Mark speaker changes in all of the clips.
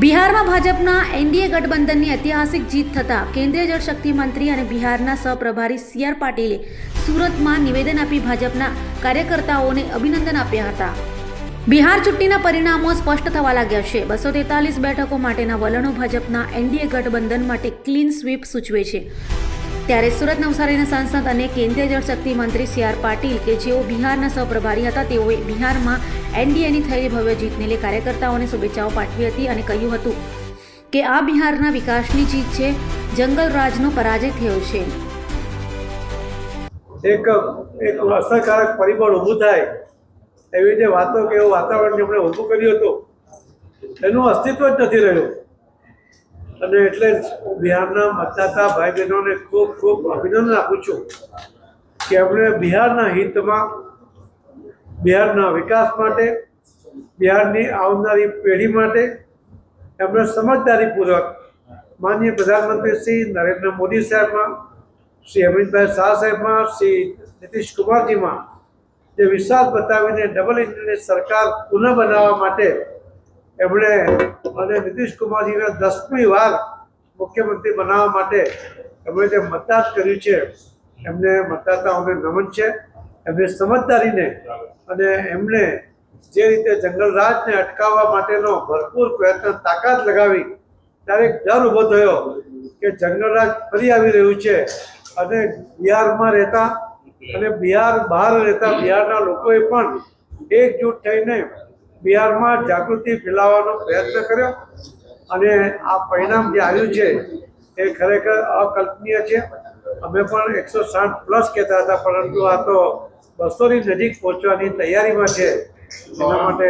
Speaker 1: બિહારમાં ભાજપના એનડીએ ગઠબંધનની ઐતિહાસિક જીત થતાં કેન્દ્રીય જળશક્તિ મંત્રી અને બિહારના સહપ્રભારી સી આર પાટીલે સુરતમાં નિવેદન આપી ભાજપના કાર્યકર્તાઓને અભિનંદન આપ્યા હતા. બિહાર ચૂંટણીના પરિણામો સ્પષ્ટ થવા લાગ્યા છે. બસો તેતાલીસ બેઠકો માટેના વલણો ભાજપના એનડીએ ગઠબંધન માટે ક્લીન સ્વીપ સૂચવે છે. ત્યારે સુરત નવસારીના સાંસદ અને કેન્દ્રીય જળશક્તિ મંત્રી સી આર પાટીલ કે જેઓ બિહારના સહપ્રભારી હતા, તેઓએ બિહારમાં એનડીએની થયેલી ભવ્ય જીતને લઈ કાર્યકર્તાઓને શુભેચ્છાઓ પાઠવી હતી અને કહ્યું હતું કે આ બિહારના વિકાસની જીત છે, જંગલ રાજનો પરાજય થયો છે.
Speaker 2: એક એક અસરકારક પરિબળ ઊભું થાય એવી જે વાતો કે એવું વાતાવરણ જેમણે ઊભું કર્યું હતું, એનું અસ્તિત્વ જ નથી રહ્યું. અને એટલે હું બિહારના મતદાતા ભાઈ બહેનોને ખૂબ ખૂબ અભિનંદન આપું છું કે એમણે બિહારના હિતમાં, બિહારના વિકાસ માટે, બિહારની આવનારી પેઢી માટે એમણે સમજદારીપૂર્વક માનનીય પ્રધાનમંત્રી શ્રી નરેન્દ્ર મોદી સાહેબમાં, શ્રી અમિતભાઈ શાહ સાહેબમાં, શ્રી નીતિશ કુમારજીમાં જે વિશ્વાસ બતાવીને ડબલ ઇન્જિનની સરકાર પુનઃ બનાવવા માટે એમણે અને નીતિશ કુમારજીને દસમી વાર મુખ્યમંત્રી બનાવવા માટે એમણે જે મતદાન કર્યું છે, એમને મતદાતાઓને નમન છે, એમની સમજદારીને અને એમણે જે રીતે જંગલરાજને અટકાવવા માટેનો ભરપૂર પ્રયત્ન તાકાત લગાવી, ત્યારે ડર ઊભો થયો કે જંગલરાજ ફરી આવી રહ્યું છે અને બિહારમાં રહેતા અને બિહાર બહાર રહેતા બિહારના લોકોએ પણ એકજૂટ થઈને બિહારમાં જાગૃતિ ફેલાવવાનો પ્રયત્ન કર્યો અને આ પરિણામ જે આવ્યું છે એ ખરેખર અકલ્પનીય છે. અમે પણ એકસો સાઠ પ્લસ કહેતા હતા, પરંતુ આ તો બસોની નજીક પહોંચવાની તૈયારીમાં છે. એના માટે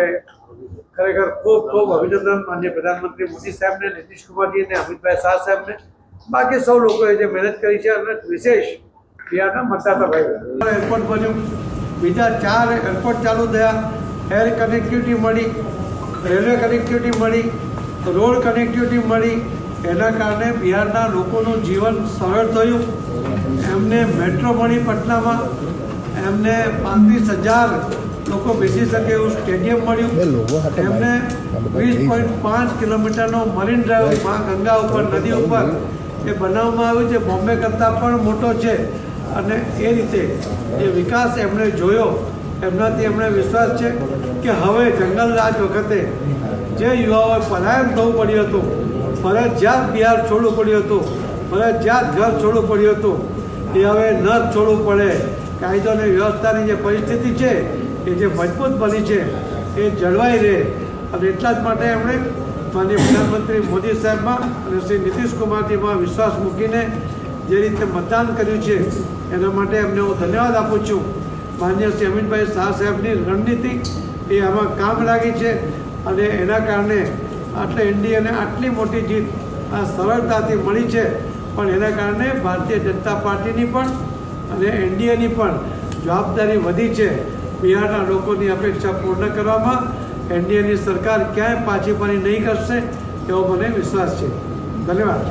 Speaker 2: ખરેખર ખૂબ ખૂબ અભિનંદન માન્ય પ્રધાનમંત્રી મોદી સાહેબને નીતિશ કુમારજી અને અમિતભાઈ શાહ સાહેબને. બાકી સૌ લોકોએ જે મહેનત કરી છે અને વિશેષ બિહારના મતદાતા ભાઈ એરપોર્ટ બન્યું. બીજા ચાર એરપોર્ટ ચાલુ થયા. એર કનેક્ટિવિટી મળી રેલવે કનેક્ટિવિટી મળી રોડ કનેક્ટિવિટી મળી. એના કારણે બિહારના લોકોનું જીવન સરળ થયું. એમને મેટ્રો મળી પટનામાં. એમને પાંત્રીસ હજાર લોકો બેસી શકે એવું સ્ટેડિયમ મળ્યું. એમને વીસ પોઈન્ટ પાંચ કિલોમીટરનો મરીન ડ્રાઈવ મા ગંગા ઉપર નદી ઉપર એ બનાવવામાં આવ્યું છે. બોમ્બે કરતાં પણ મોટો છે. અને એ રીતે જે વિકાસ એમણે જોયો એમનાથી એમણે વિશ્વાસ છે કે હવે જંગલ રાજ વખતે જે યુવાઓએ પલાયન થવું પડ્યું હતું, ફરજિયાત બિહાર છોડવું પડ્યું હતું, ફરજિયાત ઘર છોડવું પડ્યું હતું, એ હવે ન છોડવું પડે. કાયદો અને વ્યવસ્થાની જે પરિસ્થિતિ છે, એ જે મજબૂત બની છે, એ જળવાઈ રહે. અને એટલા જ માટે એમણે માનનીય પ્રધાનમંત્રી મોદી સાહેબમાં અને શ્રી નીતિશ કુમારજીમાં વિશ્વાસ મૂકીને જે રીતે મતદાન કર્યું છે, એના માટે એમને હું ધન્યવાદ આપું છું. માન્ય શ્રી અમિતભાઈ શાહ સાહેબની રણનીતિ એ આમાં કામ લાગી છે અને એના કારણે આટલે એનડીએને આટલી મોટી જીત આ સરળતાથી મળી છે. પણ એના કારણે ભારતીય જનતા પાર્ટીની પણ અને એનડીએની પણ જવાબદારી વધી છે. બિહારના લોકોની અપેક્ષા પૂર્ણ કરવામાં એનડીએની સરકાર ક્યાંય પાછી પાણી નહીં કરશે એવો મને વિશ્વાસ છે. ધન્યવાદ.